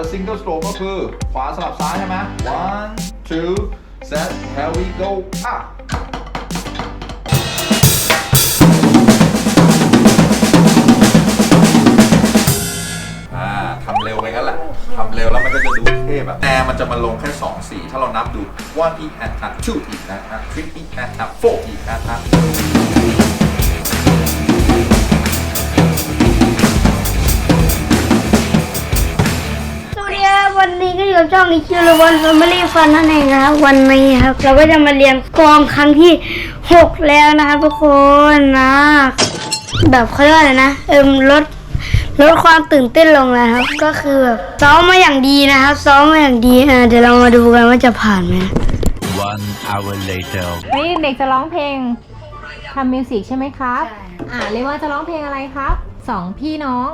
แล้ว single stroke ก็คือขวาสลับซ้ายใช่ไหม one two set here we go อะทำเร็วไปงั้นแหละทำเร็วแล้วมันก็จะดูเท่แบบแต่มันจะมาลงแค่2สีถ้าเรานับดู one e and a two e and a three e and a four e and a ส วัสดีครับวันนี้ก็อยู่กับช่องนิคิวเลวันแฟมิลี่ฟันนั่นเองนะครับวันนี้ครับ เราก็จะมาเรียนกลองครั้งที่6แล้วนะครับทุกคนนะ แบบเขาเรียกว่าอะไรนะเอิมลดลดความตื่นเต้นลงนะครับ ก็คือแบบซ้อมมาอย่างดีนะครับ ซ้อมมาอย่างดีอ่าเดี๋ยวเรามาดูกันว่าจะผ่านไหม One hour later. วันนี้เด็กจะร้องเพลงทำมิวสิกใช่ไหมครับใช่อ่าเรียกว่าจะร้องเพลงอะไรครับสองพี่น้อง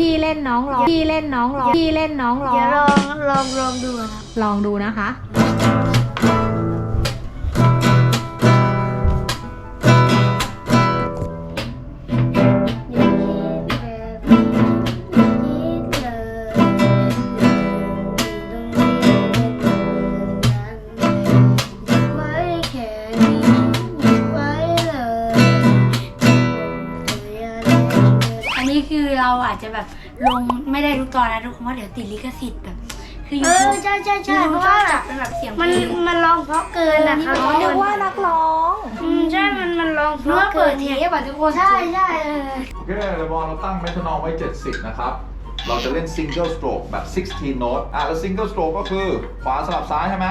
พี่เล่นน้องร้องพี่เล่นน้องร้องพี่เล่นน้องร้อเดี๋ยวงลองลองลองดูนะครับ ลองดูนะคะ ไม่ได้ทุกตอนนะทุกคนเพราะเดี๋ยวติดลิขสิทธิ์แบบ คือเอยูอทูบใช่ใช่ใช่เพเพราะราะว่าว่าจับเป็นแบบเสียงมันเพลงมันร้องเพราะเกินนะครับอ๋อนึกว่านักร้อง อืมใช่มันมันร้องเพเมื่ราะอเกิเปิดดเทเทปปอะทุกคน ใช่ใช่เออ โอเคเลบอลเราตั้งเมทานอลไว้ 70 นะครับ เราจะเล่น single stroke แบบ 16 note อะ แล้ว single stroke ก็คือ ขวาสลับซ้ายใช่ไหม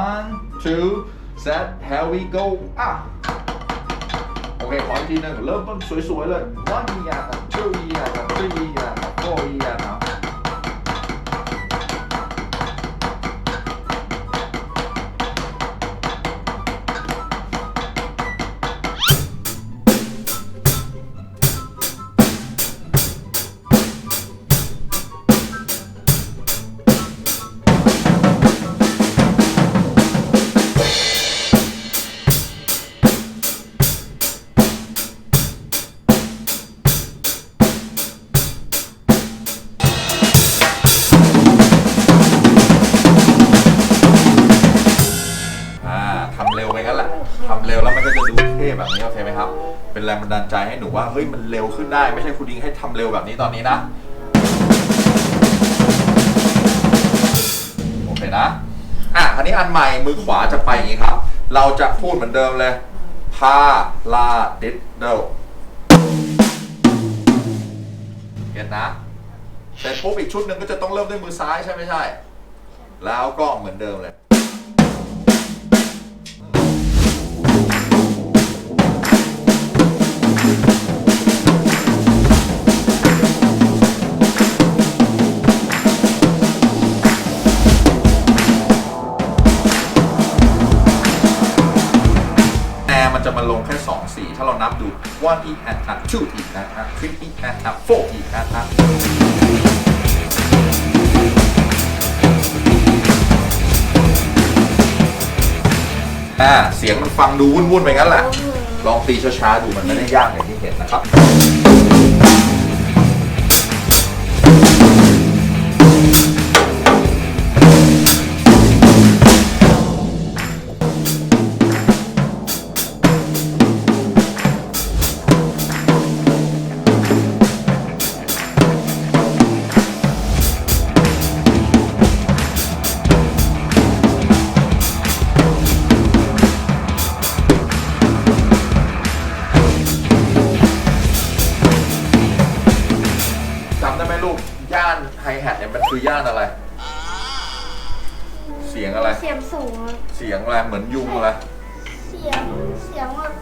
one two set here we go อะ โอเค ขออีกทีหนึงเริ่มต้นสวย ๆ เลย one e and a two e and a three แบบนี้โอเคไหมครับ เป็นแรงบันดาลใจให้หนูว่าเฮ้ยมันเร็วขึ้นได้ไม่ใช่คุณดิงให้ทำเร็วแบบนี้ตอนนี้นะโอเคนะอะอันนี้อันใหม่มือขวาจะไปอย่างนี้ครับ เราจะพูดเหมือนเดิมเลยพาลาดิดเดลเห็นนะเสร็จปุ๊บอีกชุดหนึ่งก็จะต้องเริ่มด้วยมือซ้ายใช่ไม่ใช่ แล้วก็เหมือนเดิมเลย one e and a two e and a three e and a four e and a อ่าเสียงมันฟังดูวุ่นๆไปงั้นแหละ ลองตีช้าๆดูมันไม่ได้ยากอย่างที่เห็นนะครับ ได้ไหมลูก ย่านไฮแฮทเนี่ยมันคือย่านอะไร เสียงอะไร เสียงสูงอะเสียงอะไร เหมือนยุงอะไร เสียง เสียงแบบ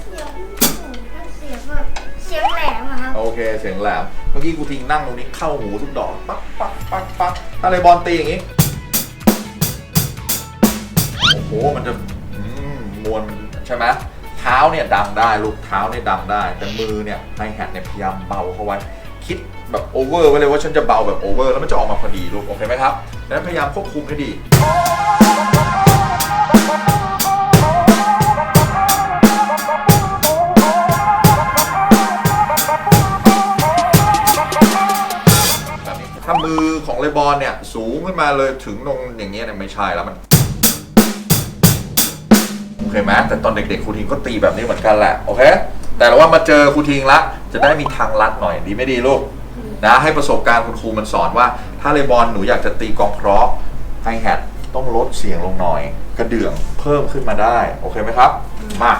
เสียงสูงเสียงแบบเสียงแหลมอะครับ โอเค เสียงแหลม เมื่อกี้กูทิ้งนั่งตรงนี้เข้าหูทุกดอก ปักปักปักปักถ้าเลยบอลตีอย่างนี้ โอ้โห มันจะอืมมวลใช่ไหมเท้าเนี่ยดังได้ลูกเท้าเนี่ยดังได้ แต่มือเนี่ยไฮแฮทเนี่ยพยายามเบาเข้าไว้ คิดแบบโอเวอร์ไว้เลยว่าฉันจะเบาแบบโอเวอร์แล้วมันจะออกมาพอดีลูกโอเคไหมครับดังนั้นพยายามควบคุมให้ดีถ้ามือของเลบอนเนี่ยสูงขึ้นมาเลยถึงตรงอย่างเงี้ยเนี่ยไม่ใช่แล้วมันโอเคไหมแต่ตอนเด็กๆครูทิงก็ตีแบบนี้เหมือนกันแหละโอเค แต่ว่ามาเจอครูทิงละ จะได้มีทางลัดหน่อยดีไม่ดีลูกนะให้ประสบการณ์คุณครูมันสอนว่า ถ้าเลบอลหนูอยากจะตีกองเพราะไฮแฮทต้องลดเสียงลงหน่อย กระเดื่องเพิ่มขึ้นมาได้ โอเคไหมครับ มา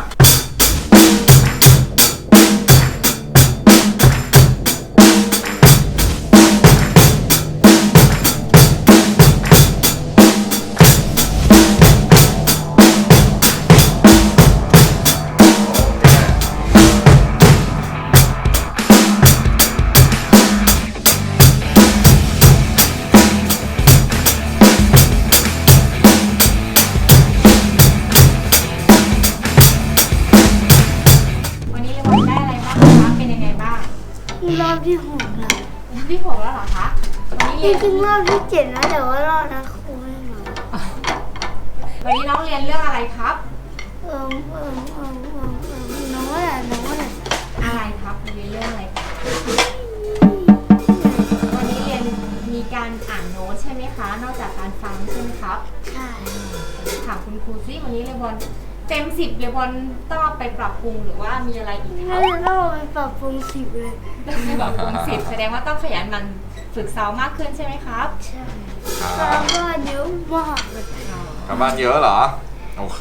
รอบที่หกแล้วรอบที่หกแล้วเหรอคะวันนี้จเรียนริงๆรอบที่เจ็ดแล้วแต่ว่ารอบนั้นครูไม่มาวันนี้น้องเรียนเรื่องอะไรครับ เออเออเออเออเออน้องว่าอะไรน้องว่าอะไรอะไรครับเรียนเรื่องอะไรครับวันนี้เรียนมีการอ่านโน้ตใช่ไหมคะ นอกจากการฟังใช่ไหมครับ ใช่ ถามคุณครูซิวันนี้เลบอน เต็มสิบเลบอนต้องเอาไปปรับปรุงหรือว่ามีอะไรอีกคแล้รัวบเราไปปรับปรุงสิบเลย ต้องไปปรับปรุงสิบแสดงว่าต้องขยันหมันฝึกซ้อมมากขึ้นใช่ไหมครับใช่ครับแล้วก็เยอะมากเลย กลับบ้านเยอะเหรอ โอเค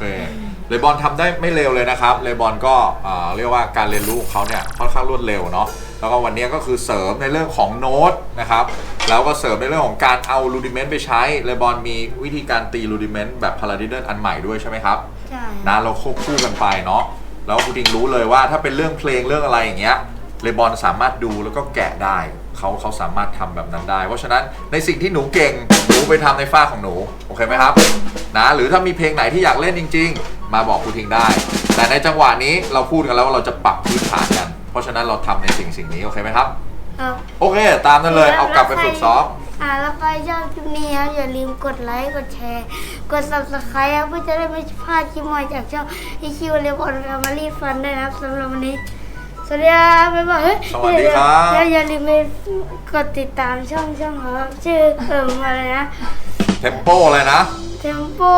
เลบอนทำได้ไม่เร็วเลยนะครับ เลบอนก็เอ่อเรียกว่าการเรียนรู้ของเขาเนี่ยค่อนข้างรวดเร็วเนาะ แล้วก็วันนี้ก็คือเสริมในเรื่องของโน้ตนะครับ แล้วก็เสริมในเรื่องของการเอาลูดิเมนต์ไปใช้ เลบอนมีวิธีการตีลูดิเมนต์แบบพาราดิเดนอันใหม่ด้วยใช่ไหมครับ ใช่นะเราควบคู่กันไปเนาะ แล้วคุณดิงรู้เลยว่าถ้าเป็นเรื่องเพลงเรื่องอะไรอย่างเงี้ย เลบอนสามารถดูแล้วก็แกะได้เขาเขาสามารถทำแบบนั้นได้ เพราะฉะนั้นในสิ่งที่หนูเก่งหนูไปทำในฝ้าของหนูโอเคไหมครับนะหรือถ้ามีเพลงไหนที่อยากเล่นจริง ๆ มาบอกครูทิงได้ แต่ในจังหวะนี้เราพูดกันแล้วว่าเราจะปรับพื้นฐานกัน เพราะฉะนั้นเราทำในสิ่งสิ่งนี้โอเคไหมครับครับโอเค ตามนั้นเลยเอากลับไปฝึกซ้อมอ่าแล้วใครชอบคลิปนี้ครับอย่าลืมกดไลค์กดแชร์ กด subscribe ครับเพื่อจะได้ไม่พลาดคลิปใหม่จากช่อง EQ เรบอนแฟมิลี่ฟันด้วยนะครับสำหรับวันนี้ สวัสดีครับบ๊ายบายเฮ้ยสวัสดีครับ แล้วอย่าลืมไปกดติดตามช่องช่องเขาครับชื่อเอิ่มอะไรนะเทมโปเลยนะ Tempo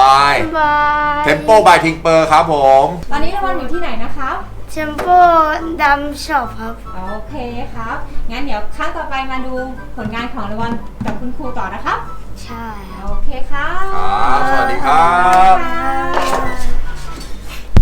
บาย บายเทมโปบายทิงเปอร์ครับผม ตอนนี้เลบอนอยู่ที่ไหนนะครับ Tempo ดำช็อปครับ โอเคครับ งั้นเดี๋ยวครั้งต่อไปมาดูผลงานของเลบอนกับคุณครูต่อนะครับ ใช่ครับโอเคครับ ครับ สวัสดีครับบ๊ายบาย